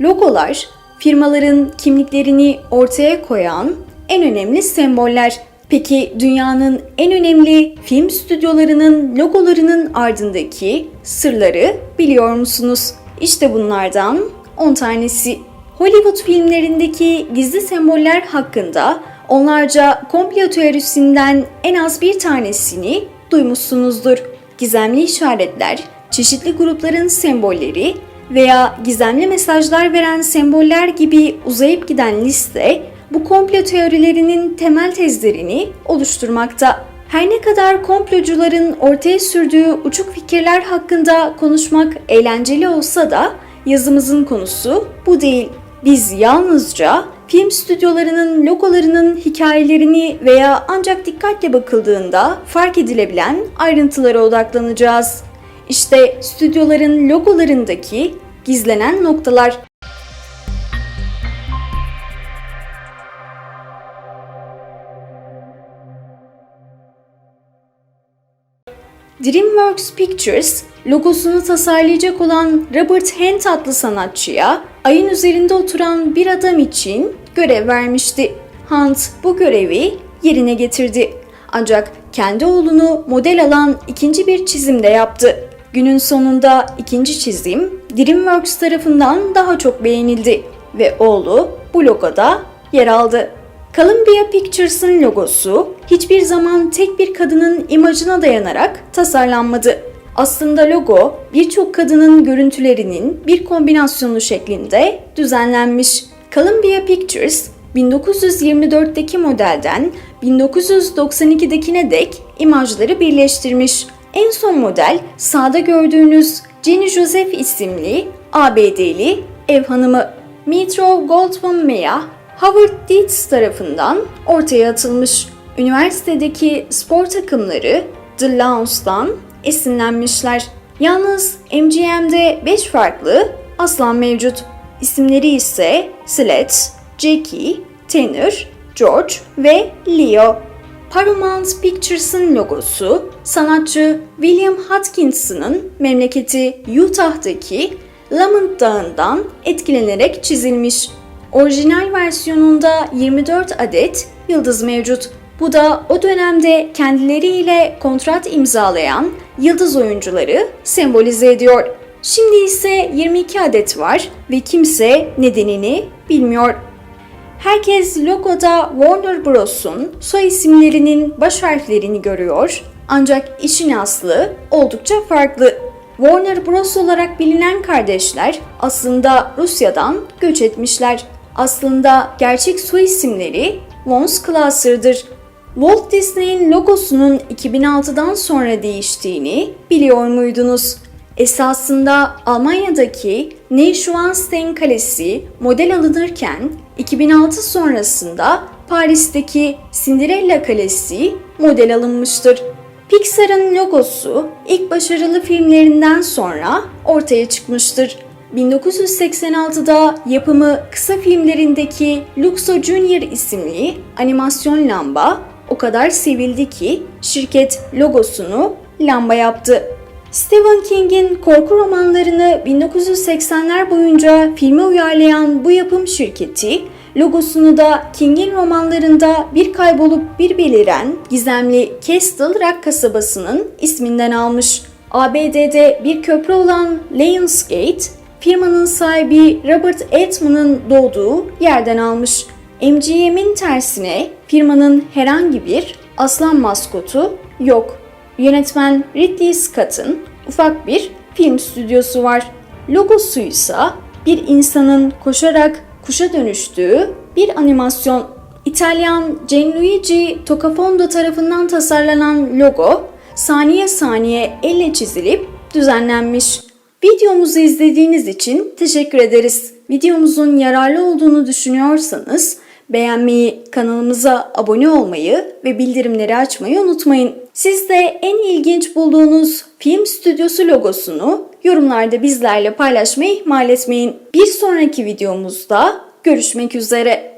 Logolar, firmaların kimliklerini ortaya koyan en önemli semboller. Peki dünyanın en önemli film stüdyolarının logolarının ardındaki sırları biliyor musunuz? İşte bunlardan 10 tanesi. Hollywood filmlerindeki gizli semboller hakkında onlarca komplo teorisinden en az bir tanesini duymuşsunuzdur. Gizemli işaretler, çeşitli grupların sembolleri veya gizemli mesajlar veren semboller gibi uzayıp giden liste bu komplo teorilerinin temel tezlerini oluşturmakta. Her ne kadar komplocuların ortaya sürdüğü uçuk fikirler hakkında konuşmak eğlenceli olsa da yazımızın konusu bu değil. Biz yalnızca film stüdyolarının logolarının hikayelerini veya ancak dikkatle bakıldığında fark edilebilen ayrıntılara odaklanacağız. İşte stüdyoların logolarındaki gizlenen noktalar. DreamWorks Pictures logosunu tasarlayacak olan Robert Hent adlı sanatçıya ayın üzerinde oturan bir adam için görev vermişti. Hunt bu görevi yerine getirdi. Ancak kendi oğlunu model alan ikinci bir çizim de yaptı. Günün sonunda ikinci çizim DreamWorks tarafından daha çok beğenildi ve oğlu bu logoda yer aldı. Columbia Pictures'ın logosu hiçbir zaman tek bir kadının imajına dayanarak tasarlanmadı. Aslında logo birçok kadının görüntülerinin bir kombinasyonu şeklinde düzenlenmiş. Columbia Pictures 1924'teki modelden 1992'dekine dek imajları birleştirmiş. En son model sağda gördüğünüz Jenny Joseph isimli ABD'li ev hanımı. Metro Goldwyn Mayer Howard Dietz tarafından ortaya atılmış. Üniversitedeki spor takımları The Lions'tan esinlenmişler. Yalnız MGM'de 5 farklı aslan mevcut. İsimleri ise Sled, Jackie, Tanner, George ve Leo. Paramount Pictures'ın logosu sanatçı William Hodgkinson'ın memleketi Utah'taki Lamont Dağı'ndan etkilenerek çizilmiş. Orijinal versiyonunda 24 adet yıldız mevcut. Bu da o dönemde kendileriyle kontrat imzalayan yıldız oyuncuları sembolize ediyor. Şimdi ise 22 adet var ve kimse nedenini bilmiyor. Herkes logoda Warner Bros'un soy isimlerinin baş harflerini görüyor ancak işin aslı oldukça farklı. Warner Bros olarak bilinen kardeşler aslında Rusya'dan göç etmişler. Aslında gerçek soy isimleri von Klasser'dır. Walt Disney'in logosunun 2006'dan sonra değiştiğini biliyor muydunuz? Esasında Almanya'daki Neuschwanstein Kalesi model alınırken 2006 sonrasında Paris'teki Cinderella Kalesi model alınmıştır. Pixar'ın logosu ilk başarılı filmlerinden sonra ortaya çıkmıştır. 1986'da yapımı kısa filmlerindeki Luxo Junior isimli animasyon lamba o kadar sevildi ki şirket logosunu lamba yaptı. Stephen King'in korku romanlarını 1980'ler boyunca filme uyarlayan bu yapım şirketi logosunu da King'in romanlarında bir kaybolup bir beliren gizemli Castle Rock kasabasının isminden almış. ABD'de bir köprü olan Lionsgate, firmanın sahibi Robert Altman'ın doğduğu yerden almış. MGM'in tersine firmanın herhangi bir aslan maskotu yok. Yönetmen Ridley Scott'ın ufak bir film stüdyosu var. Logosu ise bir insanın koşarak kuşa dönüştüğü bir animasyon. İtalyan Gianluigi Tocafondo tarafından tasarlanan logo saniye saniye elle çizilip düzenlenmiş. Videomuzu izlediğiniz için teşekkür ederiz. Videomuzun yararlı olduğunu düşünüyorsanız beğenmeyi, kanalımıza abone olmayı ve bildirimleri açmayı unutmayın. Siz de en ilginç bulduğunuz film stüdyosu logosunu yorumlarda bizlerle paylaşmayı ihmal etmeyin. Bir sonraki videomuzda görüşmek üzere.